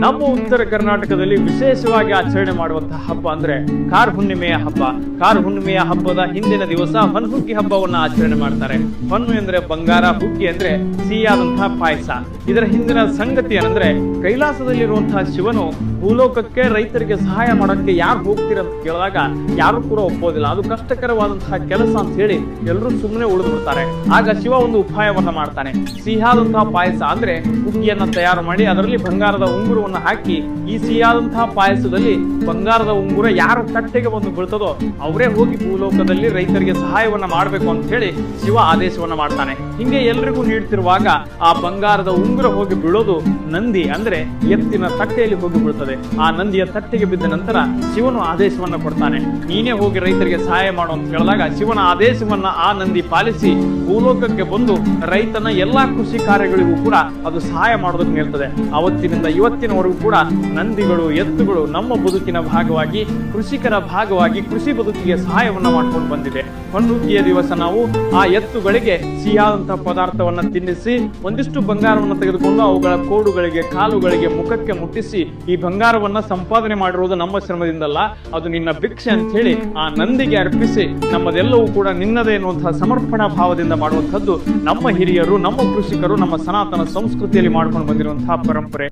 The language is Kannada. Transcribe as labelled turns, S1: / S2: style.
S1: ನಮ್ಮ ಉತ್ತರ ಕರ್ನಾಟಕದಲ್ಲಿ ವಿಶೇಷವಾಗಿ ಆಚರಣೆ ಮಾಡುವಂತಹ ಹಬ್ಬ ಅಂದ್ರೆ ಕಾರ್ ಹುಣ್ಣಿಮೆಯ ಹಬ್ಬ. ಕಾರ್ ಹುಣ್ಣಿಮೆಯ ಹಬ್ಬದ ಹಿಂದಿನ ದಿವಸ ಹೊನ್ಹುಗ್ಗಿ ಹಬ್ಬವನ್ನ ಆಚರಣೆ ಮಾಡ್ತಾರೆ. ಹೊನ್ನು ಅಂದ್ರೆ ಬಂಗಾರ ಹುಕ್ಕಿ ಅಂದ್ರೆ ಸಿಹಿಯಾದಂತಹ ಪಾಯಸ. ಇದರ ಹಿಂದಿನ ಸಂಗತಿ ಏನಂದ್ರೆ ಕೈಲಾಸದಲ್ಲಿರುವಂತಹ ಶಿವನು ಭೂಲೋಕಕ್ಕೆ ರೈತರಿಗೆ ಸಹಾಯ ಮಾಡೋಕ್ಕೆ ಯಾರು ಹೋಗ್ತೀರ ಅಂತ ಕೇಳಿದಾಗ ಯಾರು ಕೂಡ ಒಪ್ಪೋದಿಲ್ಲ. ಅದು ಕಷ್ಟಕರವಾದಂತಹ ಕೆಲಸ ಅಂತ ಹೇಳಿ ಎಲ್ಲರೂ ಸುಮ್ಮನೆ ಉಳಿದ್ಬಿಡ್ತಾರೆ. ಆಗ ಶಿವ ಒಂದು ಉಪಾಯವನ್ನ ಮಾಡ್ತಾನೆ. ಸಿಹಿಯಾದಂತಹ ಪಾಯಸ ಅಂದ್ರೆ ಹುಗ್ಗಿಯನ್ನ ತಯಾರು ಮಾಡಿ ಅದರಲ್ಲಿ ಬಂಗಾರದ ಉಂಗುರವನ್ನ ಹಾಕಿ ಈ ಸಿಹಿಯಾದಂತಹ ಪಾಯಸದಲ್ಲಿ ಬಂಗಾರದ ಉಂಗುರ ಯಾರ ತಟ್ಟೆಗೆ ಬಂದು ಬೀಳ್ತದೋ ಅವರೇ ಹೋಗಿ ಭೂಲೋಕದಲ್ಲಿ ರೈತರಿಗೆ ಸಹಾಯವನ್ನ ಮಾಡಬೇಕು ಅಂತ ಹೇಳಿ ಶಿವ ಆದೇಶವನ್ನ ಮಾಡ್ತಾನೆ. ಹಿಂಗೆ ಎಲ್ರಿಗೂ ನೀಡ್ತಿರುವಾಗ ಆ ಬಂಗಾರದ ಉಂಗುರ ಹೋಗಿ ಬೀಳೋದು ನಂದಿ ಅಂದ್ರೆ ಎತ್ತಿನ ತಟ್ಟೆಯಲ್ಲಿ ಹೋಗಿ ಬೀಳ್ತದೆ. ಆ ನಂದಿಯ ತಟ್ಟೆಗೆ ಬಿದ್ದ ನಂತರ ಶಿವನು ಆದೇಶವನ್ನ ಕೊಡ್ತಾನೆ. ನೀನೇ ಹೋಗಿ ರೈತರಿಗೆ ಸಹಾಯ ಮಾಡು ಅಂತ ಹೇಳಿದಾಗ ಶಿವನ ಆದೇಶವನ್ನ ಆ ನಂದಿ ಪಾಲಿಸಿ ಭೂಲೋಕಕ್ಕೆ ಬಂದು ರೈತನ ಎಲ್ಲಾ ಕೃಷಿ ಕಾರ್ಯಗಳಿಗೂ ಕೂಡ ಅದು ಸಹಾಯ ಮಾಡೋದಕ್ಕೆ ನಿಲ್ತದೆ ಅವತ್ತಿನಿಂದ ಇವತ್ತಿನವರೆಗೂ ಕೂಡ ನಂದಿಗಳು, ಎತ್ತುಗಳು ನಮ್ಮ ಬದುಕಿನ ಭಾಗವಾಗಿ, ಕೃಷಿಕರ ಭಾಗವಾಗಿ, ಕೃಷಿ ಬದುಕಿಗೆ ಸಹಾಯವನ್ನ ಮಾಡ್ಕೊಂಡು ಬಂದಿದೆ. ಹೊನ್ನುಗ್ಗಿಯ ದಿವಸ ನಾವು ಆ ಎತ್ತುಗಳಿಗೆ ಸಿಹಿಯಾದಂತಹ ಪದಾರ್ಥವನ್ನ ತಿನ್ನಿಸಿ, ಒಂದಿಷ್ಟು ಬಂಗಾರವನ್ನು ತೆಗೆದುಕೊಂಡು ಅವುಗಳ ಕೋಡುಗಳಿಗೆ, ಕಾಲುಗಳಿಗೆ ಮುಖಕ್ಕೆ ಮುಟ್ಟಿಸಿ, ಈ ಬಂಗಾರವನ್ನ ಸಂಪಾದನೆ ಮಾಡಿರುವುದು ನಮ್ಮ ಶ್ರಮದಿಂದಲ್ಲ, ಅದು ನಿನ್ನ ಭಿಕ್ಷೆ ಅಂತ ಹೇಳಿ ಆ ನಂದಿಗೆ ಅರ್ಪಿಸಿ, ನಮ್ಮದೆಲ್ಲವೂ ಕೂಡ ನಿನ್ನದೇ ಎನ್ನುವಂತಹ ಸಮರ್ಪಣಾ ಭಾವದಿಂದ ಮಾಡುವಂಥದ್ದು ನಮ್ಮ ಹಿರಿಯರು, ನಮ್ಮ ಕೃಷಿಕರು, ನಮ್ಮ ಸನಾತನ ಸಂಸ್ಕೃತಿಯಲ್ಲಿ ಮಾಡ್ಕೊಂಡು ಬಂದಿರುವಂತಹ ಪರಂಪರೆ.